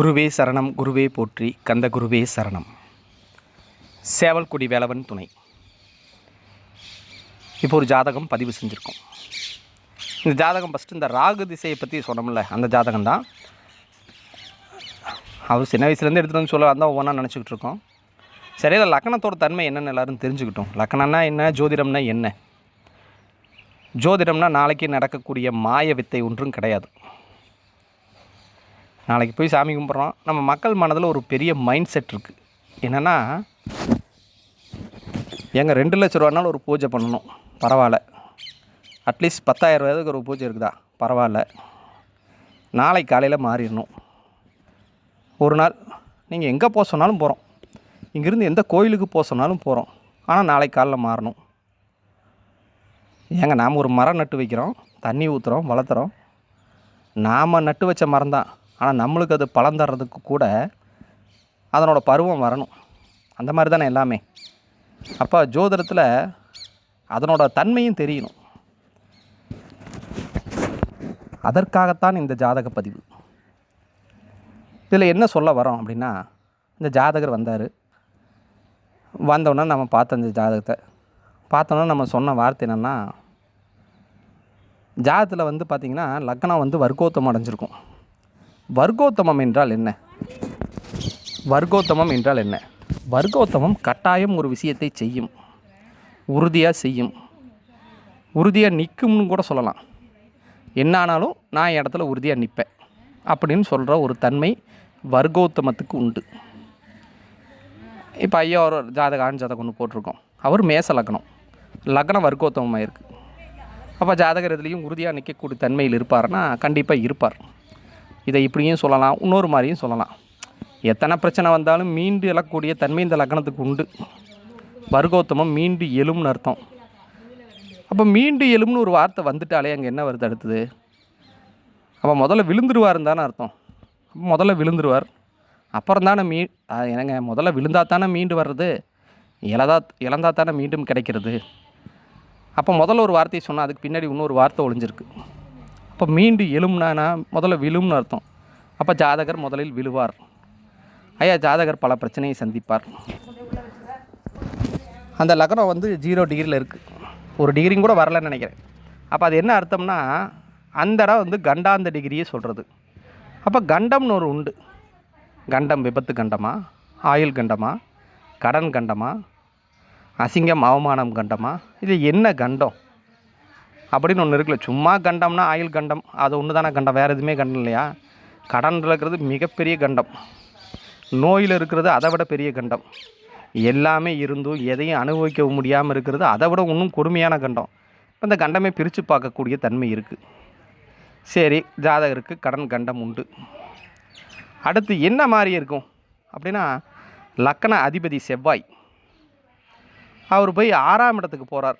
குருவே சரணம் குருவே போற்றி கந்த குருவே சரணம். சேவல்குடி வேலவன் துணை. இப்போ ஒரு ஜாதகம் பதிவு செஞ்சுருக்கோம். இந்த ஜாதகம் ஃபஸ்ட்டு இந்த ராகு திசையை பற்றி சொன்னோம்ல அந்த ஜாதகம் தான். அவர் சின்ன வயசுலேருந்து எடுத்துகிட்டு வந்து சொல்ல அந்த ஒவ்வொன்றா நினச்சிக்கிட்டு இருக்கோம். சரி இல்லை லக்கணத்தோட தன்மை என்னென்னு எல்லாரும் தெரிஞ்சுக்கிட்டோம். லக்கணம்னா என்ன ஜோதிடம்னா என்ன? ஜோதிடம்னா நாளைக்கு நடக்கக்கூடிய மாய வித்தை ஒன்றும் கிடையாது. நாளைக்கு போய் சாமி கும்பிட்றோம். நம்ம மக்கள் மனதில் ஒரு பெரிய மைண்ட் செட் இருக்குது என்னென்னா எங்கள் ரெண்டு லட்ச ரூபானாலும் ஒரு பூஜை பண்ணணும். பரவாயில்ல. அட்லீஸ்ட் பத்தாயிரம் ரூபாய்க்கு ஒரு பூஜை இருக்குதா? பரவாயில்ல. நாளை காலையில் மாறிடணும். ஒரு நாள் நீங்கள் எங்கே போக சொன்னாலும் போகிறோம் இங்கேருந்து எந்த கோயிலுக்கு போக சொன்னாலும் போகிறோம் ஆனால் நாளைக்கு காலைல மாறணும். ஏங்க நாம் ஒரு மரம் நட்டு வைக்கிறோம். தண்ணி ஊற்றுறோம் வளர்த்துறோம். நாம் நட்டு வச்ச மரம் தான் ஆனால் நம்மளுக்கு அது பலன் தர்றதுக்கு கூட அதனோட பருவம் வரணும். அந்த மாதிரி தானே எல்லாமே. அப்போ ஜோதிடத்தில் அதனோட தன்மையும் தெரியணும். அதற்காகத்தான் இந்த ஜாதக பதிவு. இதில் என்ன சொல்ல வரோம் அப்படின்னா இந்த ஜாதகர் வந்தார். வந்தோடனே நம்ம பார்த்த இந்த ஜாதகத்தை. பார்த்தோன்னா நம்ம சொன்ன வார்த்தை என்னென்னா ஜாதகத்தில் வந்து பார்த்திங்கன்னா லக்னம் வந்து வர்க்கோத்தம் அடைஞ்சிருக்கும். வர்க்கோத்தமம் என்றால் என்ன? வர்க்கோத்தமம் என்றால் என்ன? வர்க்கோத்தமம் கட்டாயம் ஒரு விஷயத்தை செய்யும். உறுதியாக செய்யும். உறுதியாக நிற்கும்னு கூட சொல்லலாம். என்ன ஆனாலும் நான் இடத்துல உறுதியாக நிற்பேன் அப்படின்னு சொல்கிற ஒரு தன்மை வர்க்கோத்தமத்துக்கு உண்டு. இப்போ ஐயா ஒரு ஜாதக ஆண் ஜாதகம் ஒன்று போட்டிருக்கோம். அவர் மேச லக்னம். லக்னம் வர்க்கோத்தமமாக இருக்குது அப்போ ஜாதகர் இதுலேயும் உறுதியாக நிற்கக்கூடிய தன்மையில் இருப்பார்னா கண்டிப்பாக இருப்பார். இதை இப்படியும் சொல்லலாம் இன்னொரு மாதிரியும் சொல்லலாம். எத்தனை பிரச்சனை வந்தாலும் மீண்டு எழக்கூடிய தன்மை இந்த லக்னத்துக்கு உண்டு. வர்க்கோத்தமம் மீண்டு எலும்னு அர்த்தம். அப்போ மீண்டு எலும்னு ஒரு வார்த்தை வந்துட்டாலே அங்கே என்ன வருது அடுத்தது? அப்போ முதல்ல விழுந்துருவாருன்னு தானே அர்த்தம். முதல்ல விழுந்துருவார். அப்புறம் தானே மீ என்னங்க முதல்ல விழுந்தா தானே மீண்டு வர்றது? இழந்தா இழந்தா தானே மீண்டும் கிடைக்கிறது? அப்போ முதல்ல ஒரு வார்த்தையை சொன்னால் அதுக்கு பின்னாடி இன்னொரு வார்த்தை ஒழிஞ்சிருக்கு அப்போ மீண்டு எழும்னானா முதல்ல விழும்னு அர்த்தம். அப்போ ஜாதகர் முதலில் விழுவார். ஐயா ஜாதகர் பல பிரச்சனையை சந்திப்பார். அந்த லக்னம் வந்து ஜீரோ டிகிரியில் இருக்குது ஒரு டிகிரியும் கூட வரலன்னு நினைக்கிறேன். அப்போ அது என்ன அர்த்தம்னா அந்த இடம் வந்து கண்டாந்த டிகிரியே சொல்கிறது அப்போ கண்டம்னு ஒரு உண்டு. கண்டம் விபத்து கண்டமா? ஆயுள் கண்டமா? கடன் கண்டமா? அசிங்கம் அவமானம் கண்டமா? இது என்ன கண்டம்? அப்படின்னு ஒன்று இருக்குல்ல. சும்மா கண்டம்னா ஆயுள் கண்டம். அது ஒன்று தானே கண்டம். வேறு எதுவுமே கண்டம் இல்லையா? கடனில் இருக்கிறது மிகப்பெரிய கண்டம். நோயில் இருக்கிறது அதை விட பெரிய கண்டம். எல்லாமே இருந்தும் எதையும் அனுபவிக்க முடியாமல் இருக்கிறது அதை விட இன்னும் கொடுமையான கண்டம். இப்போ இந்த கண்டமே பிரித்து பார்க்கக்கூடிய தன்மை இருக்குது சரி ஜாதகருக்கு கடன் கண்டம் உண்டு. அடுத்து என்ன மாதிரி இருக்கும்? அப்படின்னா லக்கண அதிபதி செவ்வாய். அவர் போய் ஆறாம் இடத்துக்கு போகிறார்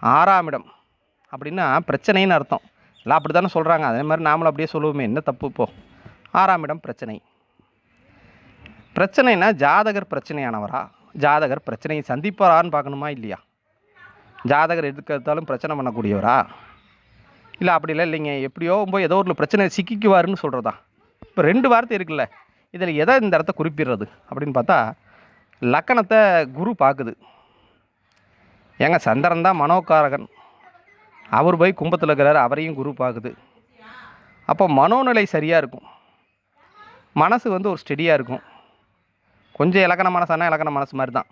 ஆறாம் இடம். அப்படின்னா பிரச்சனைன்னு அர்த்தம். எல்லாம் அப்படி தானே சொல்கிறாங்க அதே மாதிரி நாமளும் அப்படியே சொல்லுவோமே என்ன தப்பு இப்போ? ஆறாம் இடம் பிரச்சனை. பிரச்சனைனா ஜாதகர் பிரச்சனையானவரா? ஜாதகர் பிரச்சனையை சந்திப்பாரான்னு பார்க்கணுமா இல்லையா? ஜாதகர் எதுக்கெடுத்தாலும் பிரச்சனை பண்ணக்கூடியவரா? இல்லை அப்படி இல்லை இல்லைங்க. எப்படியோ போய் ஏதோ ஒரு பிரச்சனை சிக்கிக்குவாருன்னு சொல்கிறதா இப்போ ரெண்டு வார்த்தை இருக்குல்ல இதில் எதை இந்த இடத்த குறிப்பிடுறது அப்படின்னு பார்த்தா லக்கணத்தை குரு பார்க்குது. ஏங்க சந்திரன் தான் மனோகாரகன். அவர் போய் கும்பத்தில் இருக்கிறாரு அவரையும் குரு பார்க்குது அப்போ மனோநிலை சரியாக இருக்கும். மனசு வந்து ஒரு ஸ்டெடியாக இருக்கும். கொஞ்சம் இலக்கண மனசானா இலக்கண மனசு மாதிரி தான்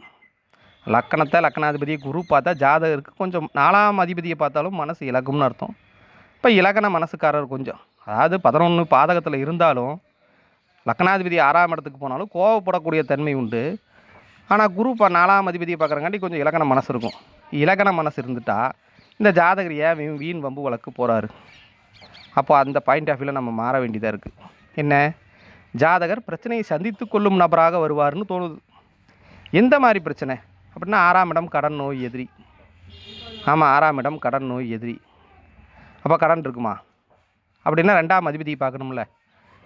லக்கணத்தை லக்கணாதிபதியை குரு பார்த்தா ஜாதகருக்கு கொஞ்சம் நாலாம் அதிபதியை பார்த்தாலும் மனசு இலக்கும்னு அர்த்தம். இப்போ இலக்கண மனசுக்காரர் கொஞ்சம். அதாவது பதினொன்று பாதகத்தில் இருந்தாலும் லக்கணாதிபதி ஆறாம் இடத்துக்கு போனாலும் கோவப்படக்கூடிய தன்மை உண்டு. ஆனால் குரு இப்போ நாலாம் அதிபதியை பார்க்குறங்காட்டி கொஞ்சம் இலக்கண மனசு இருக்கும். இலக்கண மனசு இருந்துட்டால் இந்த ஜாதகர் ஏன் வீண் வம்பு வழக்கு போகிறாரு அப்போ அந்த பாயிண்ட் ஆஃப் வியூவில் நம்ம மாற வேண்டியதாக இருக்குது என்ன? ஜாதகர் பிரச்சனையை சந்தித்து கொள்ளும் நபராக வருவார்னு தோணுது. எந்த மாதிரி பிரச்சனை? அப்படின்னா ஆறாம் இடம் கடன் நோய் எதிரி. ஆமாம் ஆறாம் இடம் கடன் நோய் எதிரி. அப்போ கடன் இருக்குமா? அப்படின்னா ரெண்டாம் அதிபதியை பார்க்கணும்ல.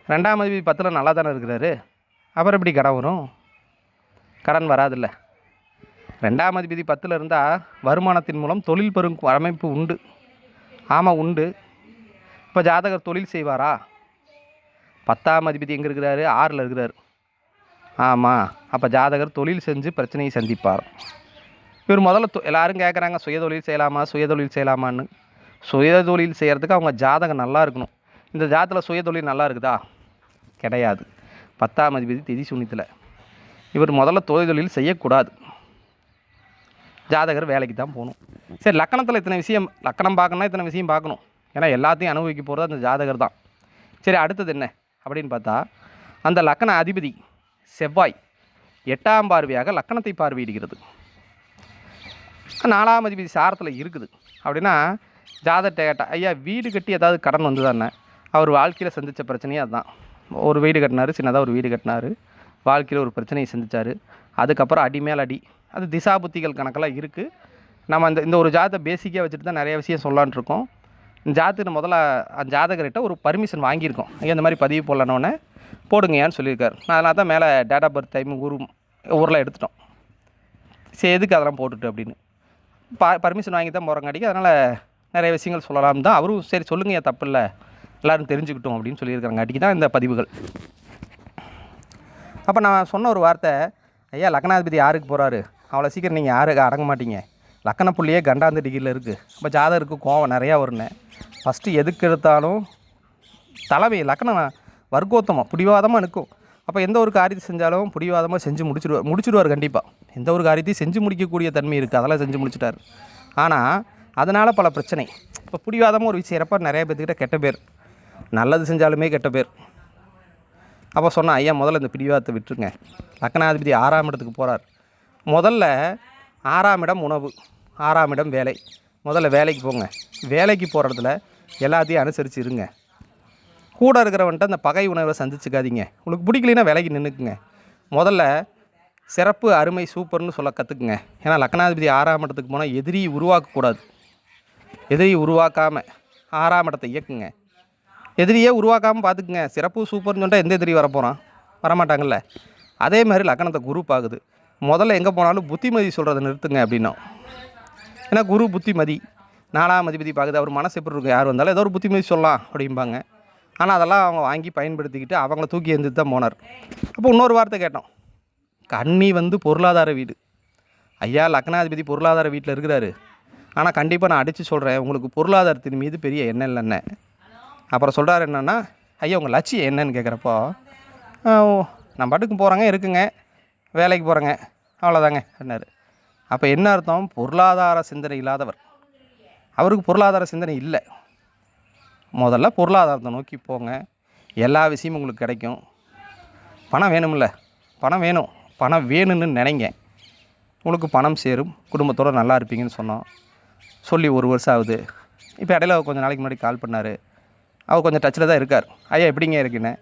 ரெண்டாம் அதிபதி பத்தில் நல்லா தானே இருக்கிறாரு. அப்புறம் எப்படி கடன் வரும்? கடன் வராதுல்ல. ரெண்டாம் அதிபதி பத்தில் இருந்தால் வருமானத்தின் மூலம் தொழில் பெறும் அமைப்பு உண்டு. ஆமாம் உண்டு. இப்போ ஜாதகர் தொழில் செய்வாரா? பத்தாம் அதிபதி எங்கே இருக்கிறாரு? ஆறில் இருக்கிறார். ஆமாம் அப்போ ஜாதகர் தொழில் செஞ்சு பிரச்சனையை சந்திப்பார். இவர் முதல்ல தொ- எல்லாரும் கேட்குறாங்க சுயதொழில் செய்யலாமா சுயதொழில் செய்யலாமான்னு. சுயதொழில் செய்கிறதுக்கு அவங்க ஜாதகம் நல்லா இருக்கணும். இந்த ஜாதத்தில் சுயதொழில் நல்லா இருக்குதா? கிடையாது. பத்தாம் அதிபதி திதி சுனித்தில் இவர் முதல்ல தொழில் செய்யக்கூடாது. ஜாதகர் வேலைக்கு தான் போகணும். சரி லக்கணத்தில் இத்தனை விஷயம் லக்கணம் பார்க்கணும்னா இத்தனை விஷயம் பார்க்கணும். ஏன்னா எல்லாத்தையும் அனுபவிக்க போகிறது அந்த ஜாதகர் தான். சரி அடுத்தது என்ன அப்படின்னு பார்த்தா அந்த லக்கண அதிபதி செவ்வாய் எட்டாம் பார்வையாக லக்கணத்தை பார்வையிடுகிறது. நாலாம் அதிபதி சாரத்தில் இருக்குது. அப்படின்னா ஜாதகத்தை கேட்டால் ஐயா வீடு கட்டி ஏதாவது கடன் வந்து தானே அவர் வாழ்க்கையில் சந்தித்த பிரச்சனையே அதுதான். ஒரு வீடு கட்டினாரு சின்னதாக ஒரு வீடு கட்டினாரு. வாழ்க்கையில் ஒரு பிரச்சனையை சந்திச்சார். அதுக்கப்புறம் அடி மேல் அடி அது திசா புத்திகள் கணக்கெல்லாம் இருக்குது நம்ம அந்த இந்த ஒரு ஜாதத்தை பேசிக்காக வச்சுட்டு தான் நிறைய விஷயம் சொல்லலான்ட்டு இருக்கோம். இந்த முதல்ல அந்த ஜாதகர்கிட்ட ஒரு பர்மிஷன் வாங்கியிருக்கோம். ஐயா இந்த மாதிரி பதிவு போடலானோடனே போடுங்கயான்னு சொல்லியிருக்காரு. நான் அதனால தான் மேலே டேட் ஆஃப் பர்த் டைம் ஊர் ஊரெலாம் எடுத்துட்டோம். சரி எதுக்கு அதெல்லாம் போட்டுட்டு அப்படின்னு. ப பர்மிஷன் வாங்கி தான் போகிறங்காட்டிக்கு அதனால் நிறைய விஷயங்கள் சொல்லலாம் தான். அவரும் சரி சொல்லுங்க ஏன் தப்பு இல்லை. எல்லோரும் தெரிஞ்சுக்கிட்டோம் அப்படின்னு சொல்லியிருக்காங்காட்டிக்கு தான் இந்த பதிவுகள். அப்போ நான் சொன்ன ஒரு வார்த்தை ஐயா லக்னாதிபதி யாருக்கு போகிறாரு அவ்வளோ சீக்கிரம் நீங்கள் யாருக்கு அடங்க மாட்டீங்க லக்கண புள்ளியே கண்டாந்த டிகிரியில் இருக்குது இப்போ ஜாதகருக்கு கோவம் நிறையா வரும்னு. ஃபஸ்ட்டு எதுக்கு எடுத்தாலும் தலைமை லக்கணம் வர்க்கோத்தமாக பிடிவாதமாக நிற்கும். அப்போ எந்த ஒரு காரியத்தை செஞ்சாலும் பிடிவாதமாக செஞ்சு முடிச்சிடுவார் முடிச்சிடுவார் கண்டிப்பாக எந்த ஒரு காரியத்தையும் செஞ்சு முடிக்கக்கூடிய தன்மை இருக்குது அதெல்லாம் செஞ்சு முடிச்சிட்டார். ஆனால் அதனால் பல பிரச்சனை. இப்போ பிடிவாதமாக ஒரு விஷயம் செய்கிறப்ப நிறைய பேர்த்துக்கிட்ட கெட்ட பேர். நல்லது செஞ்சாலுமே கெட்ட பேர். அப்போ சொன்னால் ஐயா முதல்ல இந்த பிடிவாதத்தை விட்டுருங்க. லக்கணாதிபதி ஆறாம் இடத்துக்கு போகிறார் முதல்ல ஆறாம் இடம் உணவு ஆறாம் இடம் வேலை. முதல்ல வேலைக்கு போங்க. வேலைக்கு போகிற இடத்துல எல்லாத்தையும் அனுசரித்து இருங்க. கூட இருக்கிறவன்ட்ட அந்த பகை உணவை சந்திச்சுக்காதீங்க. உங்களுக்கு பிடிக்கலைன்னா வேலைக்கு நின்றுக்குங்க முதல்ல சிறப்பு அருமை சூப்பர்னு சொல்ல கற்றுக்குங்க ஏன்னா லக்னாதிபதி ஆறாம் இடத்துக்கு போனால் எதிரியை உருவாக்கக்கூடாது. எதிரியை உருவாக்காமல் ஆறாம் இடத்தை இயக்குங்க. எதிரியே உருவாக்காமல் பார்த்துக்குங்க. சிறப்பு சூப்பர்னு சொல்லிட்டு எந்த எதிரி வரப்போகிறான் வரமாட்டாங்கல்ல. அதே மாதிரி லக்கணத்தை குரூப் ஆகுது. முதல்ல எங்கே போனாலும் புத்திமதி சொல்கிறத நிறுத்துங்க அப்படின்னோம் ஏன்னா குரு புத்திமதி நாலாம் அதிபதி பார்க்குது அவர் மனசு எப்படி இருக்கும்? யார் வந்தாலும் ஏதோ ஒரு புத்திமதி சொல்லலாம் அப்படிம்பாங்க. ஆனால் அதெல்லாம் அவங்க வாங்கி பயன்படுத்திக்கிட்டு அவங்கள தூக்கி எழுந்துட்டு தான் போனார். அப்போ இன்னொரு வார்த்தை கேட்டோம். கன்னி வந்து பொருளாதார வீடு. ஐயா லக்னாதிபதி பொருளாதார வீட்டில் இருக்கிறாரு. ஆனால் கண்டிப்பாக நான் அடித்து சொல்கிறேன் உங்களுக்கு பொருளாதாரத்தின் மீது பெரிய எண்ணம் இல்லைன்னு. அப்புறம் சொல்கிறாரு என்னென்னா ஐயா உங்கள் லட்சியம் என்னன்னு கேட்குறப்போ நான் பாட்டுக்கு போகிறாங்க இருக்குங்க. வேலைக்கு போகிறேங்க அவ்வளோதாங்க அப்படின்னாரு அப்போ என்ன அர்த்தம்? பொருளாதார சிந்தனை இல்லாதவர். அவருக்கு பொருளாதார சிந்தனை இல்லை. முதல்ல பொருளாதாரத்தை நோக்கி போங்க. எல்லா விஷயமும் உங்களுக்கு கிடைக்கும். பணம் வேணும்ல. பணம் வேணும். பணம் வேணும்னு நினைங்க. உங்களுக்கு பணம் சேரும். குடும்பத்தோடு நல்லா இருப்பீங்கன்னு சொன்னோம். சொல்லி ஒரு வருஷம் ஆகுது. இப்போ இடையில கொஞ்சம் நாளைக்கு முன்னாடி கால் பண்ணார். அவர் கொஞ்சம் டச்சில் தான் இருக்கார். ஐயா எப்படிங்க இருக்குன்னு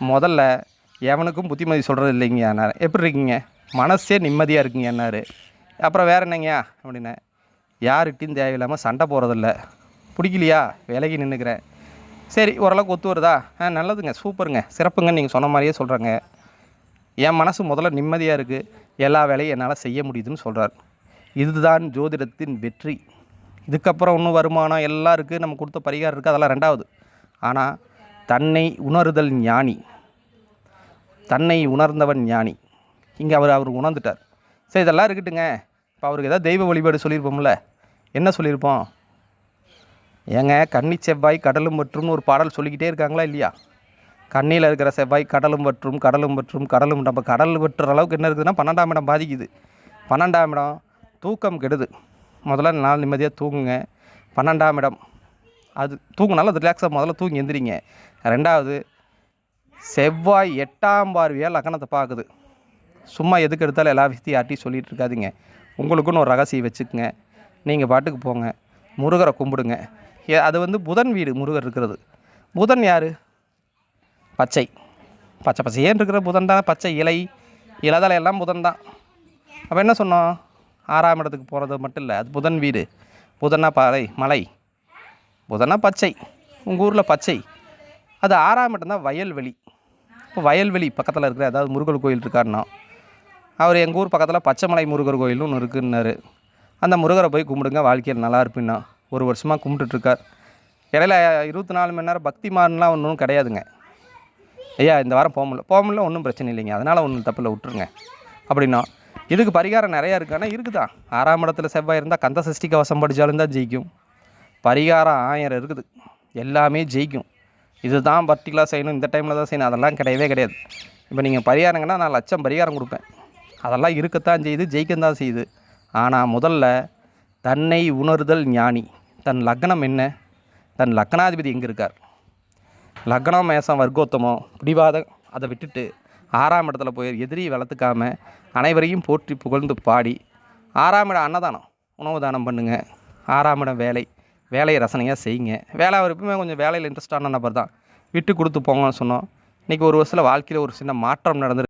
முதல்ல எவனுக்கும் புத்திமதி சொல்கிறது இல்லைங்க என்னார் எப்படி இருக்கீங்க? மனசே நிம்மதியாக இருக்குங்க என்னார் அப்புறம் வேறு என்னங்கய்யா அப்படின்னேன் யார்கிட்டையும் தேவையில்லாமல் சண்டை போகிறதில்ல பிடிக்கலையா? விலகி நின்றுக்கிறேன் சரி ஓரளவுக்கு ஒத்து வருதா? ஆ நல்லதுங்க சூப்பருங்க. சிறப்புங்க நீங்கள் சொன்ன மாதிரியே சொல்கிறேங்க என் மனசு முதல்ல நிம்மதியாக இருக்குது எல்லா வேலையும் என்னால் செய்ய முடியுதுன்னு சொல்கிறார் இதுதான் ஜோதிடத்தின் வெற்றி. இதுக்கப்புறம் இன்னும் வருமானம் எல்லாம் இருக்குது நம்ம கொடுத்த பரிகாரம் இருக்குது அதெல்லாம் ரெண்டாவது. ஆனால் தன்னை உணருதல் ஞானி. தன்னை உணர்ந்தவன் ஞானி. இங்கே அவர் அவர் உணர்ந்துட்டார். சரி இதெல்லாம் இருக்கட்டுங்க. இப்போ அவருக்கு ஏதாவது தெய்வ வழிபாடு சொல்லியிருப்போம்ல. என்ன சொல்லியிருப்போம்? ஏங்க கன்னி செவ்வாய் கடலும் பற்றும்னு ஒரு பாடல் சொல்லிக்கிட்டே இருக்காங்களா இல்லையா? கண்ணியில் இருக்கிற செவ்வாய் கடலும் பற்றும் கடலும் பற்றும் கடலும். நம்ம கடல் பற்றுற அளவுக்கு என்ன இருக்குதுன்னா பன்னெண்டாம் இடம் பாதிக்குது. பன்னெண்டாம் இடம் தூக்கம் கெடுது. முதல்ல நாள் நிம்மதியாக தூங்குங்க. பன்னெண்டாம் இடம் அது தூங்கினாலும் அது ரிலாக்ஸாக முதல்ல தூங்கி எந்திரிங்க. ரெண்டாவது செவ்வாய் எட்டாம் பார்வையாக லக்கணத்தை பார்க்குது. சும்மா எதுக்கு எடுத்தாலும் எல்லா விஷயத்தையும் யார்ட்டையும் சொல்லிட்டு இருக்காதிங்க. உங்களுக்குன்னு ஒரு ரகசியம் வச்சுக்கோங்க. நீங்கள் பாட்டுக்கு போங்க. முருகரை கும்பிடுங்க. அது வந்து புதன் வீடு முருகர் இருக்கிறது. புதன் யார்? பச்சை. பச்சை பச்சையேன்னு இருக்கிற புதன் தான்? பச்சை இலை. இலதலை எல்லாம் புதன் தான். அப்போ என்ன சொன்னோம்? ஆறாம் இடத்துக்கு போகிறது மட்டும் இல்லை அது புதன் வீடு. புதனா பாறை மலை. புதனா பச்சை. உங்கள் ஊரில் பச்சை. அது ஆறாம் இடம் தான் வயல்வெளி. இப்போ வயல்வெளி பக்கத்தில் இருக்கிற அதாவது முருகர் கோயில் இருக்காருன்னா அவர் எங்கள் ஊர் பக்கத்தில் பச்சைமலை முருகர் கோயில்னு ஒன்று இருக்குன்னாரு. அந்த முருகரை போய் கும்பிடுங்க வாழ்க்கையில் நல்லா இருப்பின்னா. ஒரு வருஷமாக கும்பிட்டுட்ருக்கார் இடையில இருபத்தி நாலு மணி நேரம் பக்தி மாறன்லாம் ஒன்றும் கிடையாதுங்க. ஐயா இந்த வாரம் போக முடியல. போக முடியல ஒன்றும் பிரச்சனை இல்லைங்க. அதனால் ஒன்றும் தப்பில் விட்டுருங்க. அப்படின்னா இதுக்கு பரிகாரம் நிறையா இருக்குது ஆனால் இருக்குதா? ஆறாம் இடத்துல செவ்வாய் இருந்தால் கந்த சஷ்டி கவசம் படித்தாலும் தான் ஜெயிக்கும். பரிகாரம் ஆயிரம் இருக்குது. எல்லாமே ஜெயிக்கும். இதுதான் பர்டிகுலராக செய்யணும் இந்த டைமில் தான் செய்யணும் அதெல்லாம் கிடையவே கிடையாது. இப்போ நீங்கள் பரிகாரங்கன்னா நான் லட்சம் பரிகாரம் கொடுப்பேன். அதெல்லாம் இருக்கத்தான் செய்யுது ஜெயிக்கத்தான் செய்யுது. ஆனால் முதல்ல தன்னை உணர்தல் ஞானி. தன் லக்னம் என்ன? தன் லக்னாதிபதி எங்கே இருக்கார்? லக்னம் மேசம் வர்க்கோத்தமம் பிடிவாதம் அதை விட்டுட்டு ஆறாம் இடத்துல போய் எதிரியை வளர்த்துக்காம அனைவரையும் போற்றி புகழ்ந்து பாடி ஆறாம் இடம் அன்னதானம் உணவு தானம் பண்ணுங்கள் ஆறாம் இடம் வேலை. வேலையை ரசனையாக செய்யுங்க. வேலை அவர் எப்பவுமே கொஞ்சம் வேலையில் இன்ட்ரெஸ்டான நபர் தான் விட்டு கொடுத்து போங்கன்னு சொன்னோம். இன்றைக்கி ஒரு வருஷத்தில் வாழ்க்கையில் ஒரு சின்ன மாற்றம் நடந்து